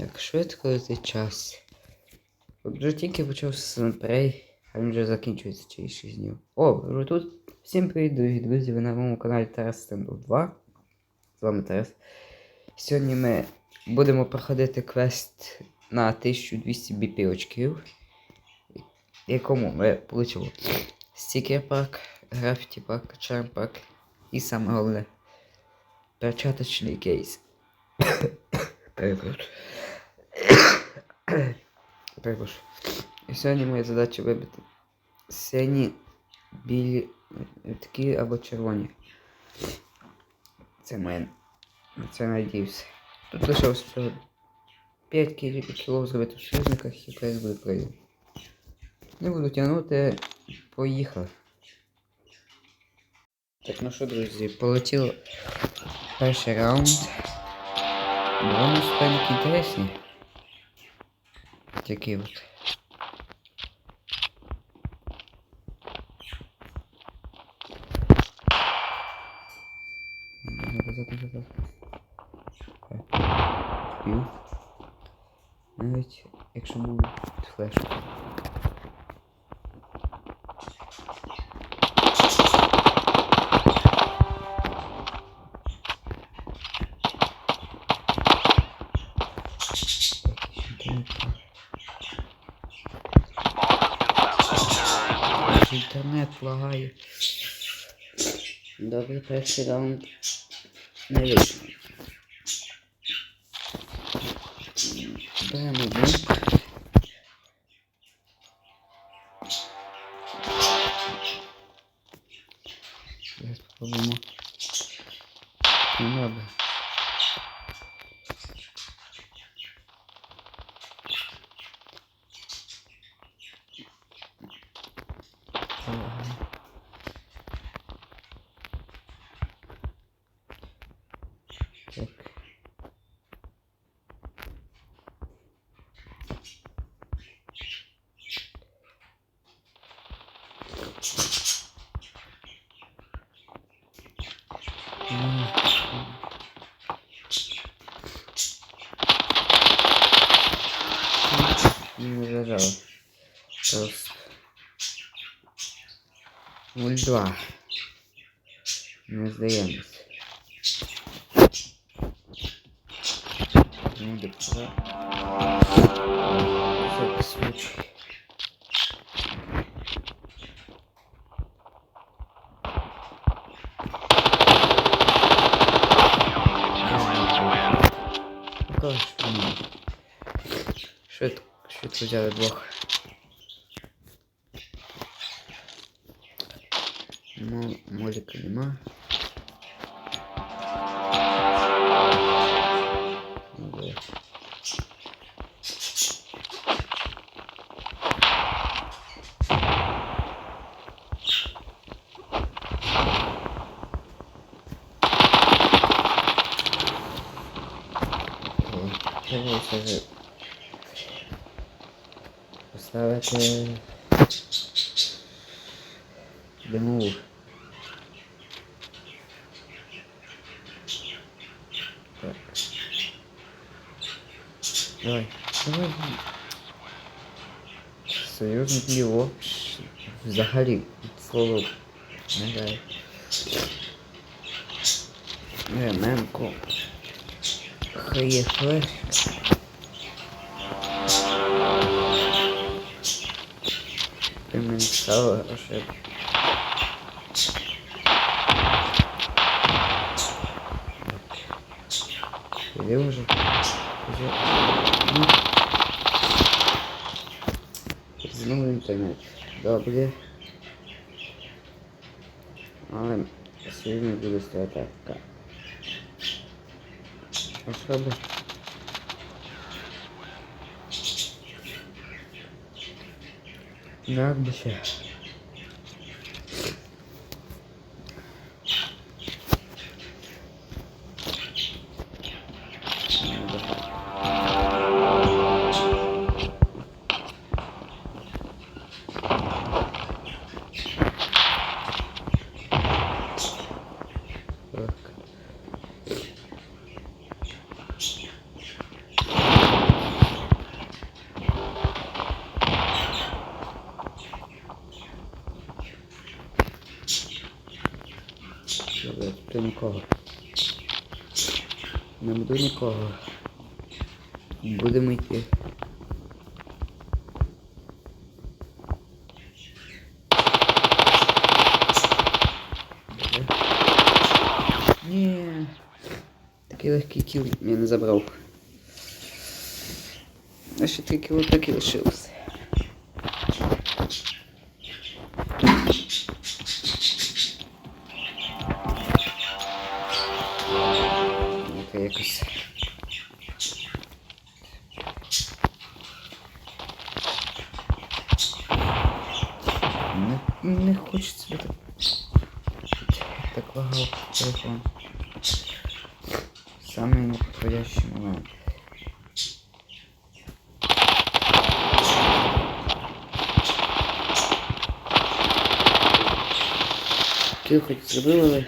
Як швидко летить час. Вже тільки почався санпрей, а він вже закінчується через 6 днів. О, вже тут. Всім привіт, дорогі друзі, ви на моєму каналі Тарас Стендов 2. З вами Тарас. Сьогодні ми будемо проходити квест на 1200 BP очків, якому ми получимо стікер пак, графіті пак, чарм пак і саме головне перчаточний кейс. Перепрошую. Перепрошую. І сьогодні моя задача вибити сині, білі, такі або червоні. Це моє. Це надіюся. Тут лишилось всього 5 кіло зробити в союзниках і квест буде пройдено. Не буду тягнути, поїхав. Так, ну що, друзі, полетіло перший раунд. Бонус паніки інтересні. Такі от. Назад, назад. Навіть якщо був флеш. Інтернет лагає. Добре, перший раунд не вийшло. Беремо бомб. Зараз попробуємо. Ну, добре. Так. М. Не зажало. Просто. 0,2. Не здаємось. индекса. На всякий случай. Що это, що це взяли? Ну, молика нема. Ж поставити димову. Так. Давай, давай. Союзник Ліо. Взагалі, слово не грає. Ременко. Хає флеш. Ти мені стало ошибка. Іди вже. Знову інтернет. Добре. Але сьогодні буде стояти АФК. А що буду нікого. Не буду нікого. Будемо йти. Ні. Такий легкий кіл я не забрав. А ще три кіло так і лишилося. Так. Так лагав телефон. Самый неподходящий момент. Кіл хоч зробив, але...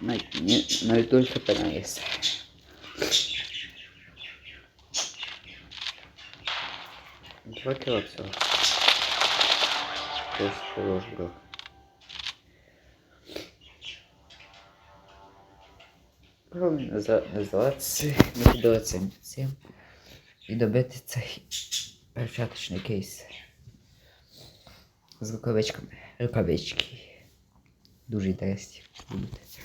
Навіть, ні, навіть доль хп. Два кіла всього. Хорош, бро. Головне не здаватися, не піддаватися цим і добити цей перчаточний кейс з рукавичками. Рукавички. Дуже інтересні будуть.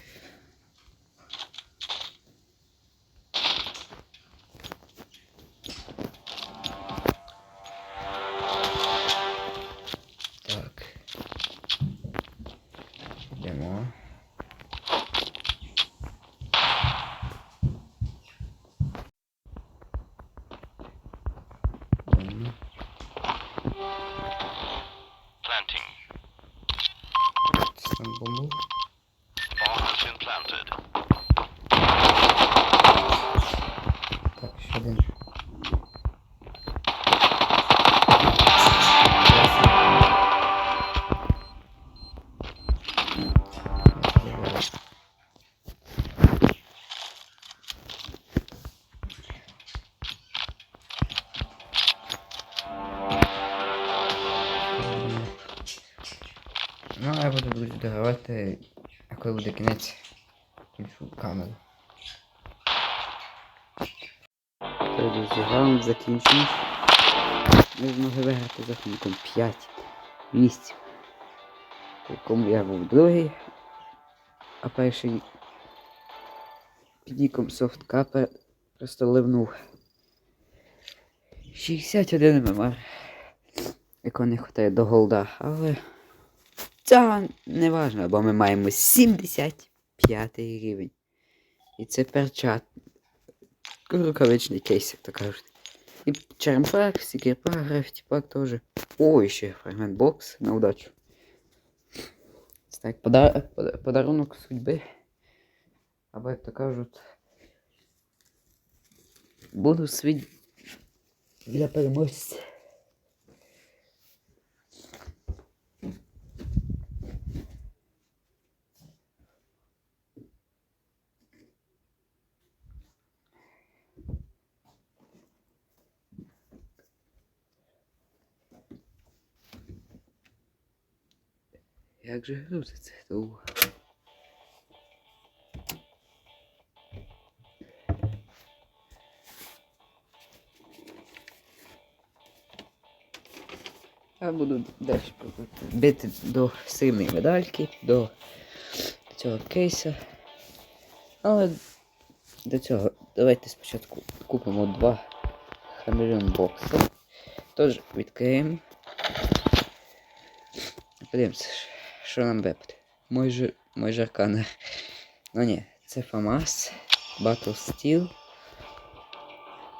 Коли буде кінець, включу камеру. Друзі, раунд закінчений. Ми змогли виграти з рахунком 5 місць. В якому я був другий, а перший під ніком софткапер просто ливнув 61 ММР, якого не вистачає до голда, але це не важливо, бо ми маємо 75 рівень. І це перчат. Рукавичний кейс, як то кажуть. І черемпак, сікерпак, графітіпак теж. О, ще фрагмент бокс на удачу. Це так, пода... пода- подарунок судьби. Або як то кажуть. Буду свій для переможця. Як же грузиться довго? Я буду далі бити до сильної медальки, до цього кейса. Але до цього давайте спочатку купимо два хамелеон бокси. Тож відкриємо. Подивимося, що нам випаде. Може, може аркана. Ну ні, це ФАМАС, Battle Steel.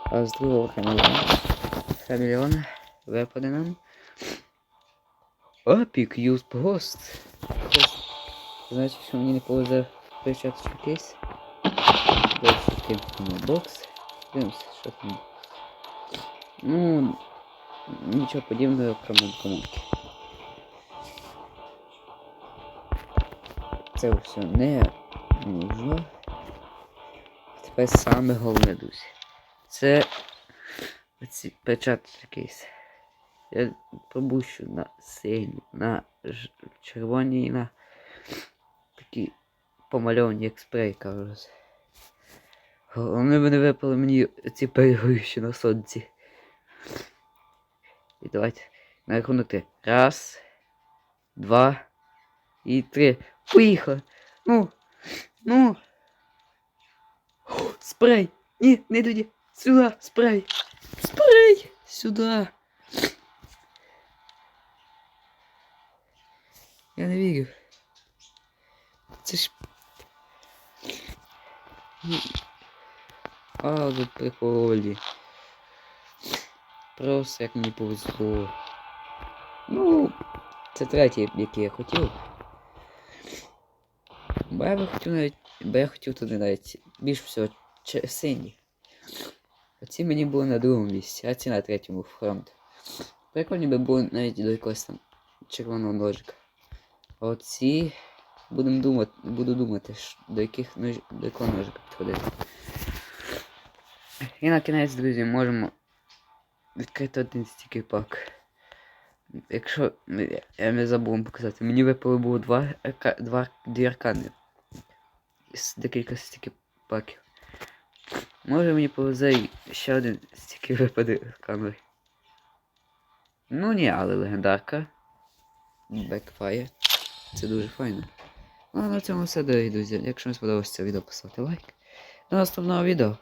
А з другого хамелеона. Хамелеона випаде нам. Epic Used Ghost. Значить, що мені не повезе перчаточний кейс. Кинемо бокс. Дивимося, що там. Ну, нічого подібного, крім команки. Це все не нужно. Тепер саме головне, друзі. Це оці печатки кейс. Я пропущу на синій, на червоній, на такі помальовані як спрей, кажуть. Вони мене випали мені ці перегорючі на сонці. І давайте на рахунок три. Раз, два і три. Поїхали. Ну, ну. О, спрей! Ні, не туди. Сюди, спрей. Спрей! Сюди. Я не вірю. Це ж. Ні. А, тут приколі. Просто як мені повезло. Ну, це третій, який я хотів. Бо я би хотів навіть. Бо я хотів туди навіть більш всього синій. Оці мені були на другому місці, а ці на третьому фронт. Прикольні би були навіть до якогось там червоного ножика. А оці будемо думати, буду думати, до яких нож, до якого ножика підходити. І на кінець, друзі, можемо відкрити один стікер пак. Якщо я не забув показати, мені випало було два, два дві аркани. З декілька стікер паків. Може мені повезе ще один стільки випаде камери. Ну ні, але легендарка. Backfire. Це дуже файно. Ну а на цьому все, дорогі друзі. Якщо вам сподобалося це відео, поставте лайк. До наступного відео.